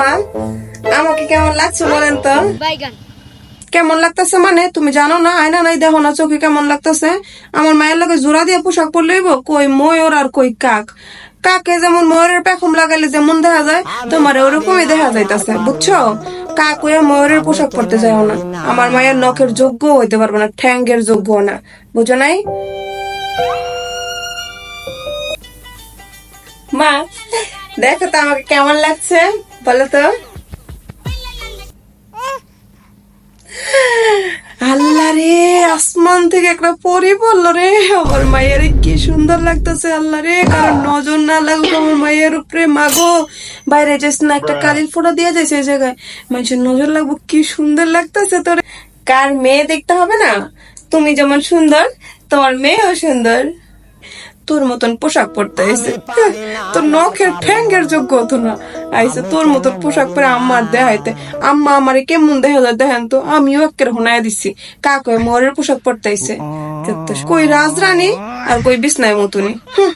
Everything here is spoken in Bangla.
মা আমাকে কেমন লাগছে বলেন তো? কেমন লাগতেছে মানে? তুমি জানো না আয়না নাই দেখো না চোখে কেমন লাগতেছে? আমার মায়ের লগে জোড়া দিয়ে পোশাক পরলেই কই ময়ূর আর কই কাক? কাকে যেমন ময়ূরের পেখম লাগাইলে যেমন দেখা যায় তোমার ওরকমই দেখা যাইতাছে বুঝছ? ময়ূরের পোশাক পরতে যাও না। আমার মায়ের নখের যোগ্য হইতে পারবে না ঠ্যাঙ্গের যোগ্য না। বুঝো নাই? মা দেখো তো আমাকে কেমন লাগছে? বলো তো আল্লাহ রে আসমান থেকে একটা পরি পড়ল রে। আমার মায়ের কি সুন্দর লাগতেছে আল্লাহ রে কারণ নজর না লাগুক আমার মায়ের উপরে মাগো। বাইরে যাস না একটা কালির ফোঁটা দিয়ে যাইছে এই জায়গায়। মানুষের নজর লাগবো কি সুন্দর লাগতেছে তোর। কার মেয়ে দেখতে হবে না? তুমি যেমন সুন্দর তোমার মেয়েও সুন্দর। তোর মতন পোশাক পরতে আইছে। তোর নখের ঠ্যাঙ্গের যোগ্য হতো না। আইসে তোর মতন পোশাক পরে আম্মার দেহাইতে আম্মা আমারে কেমন দেখা যায় দেখেন তো আমিও একের হোনায় দিছি। কাকে মরের পোশাক পরতে আইছে। কই রাজরানী আর কই বিছনায় মতনই হুঁ,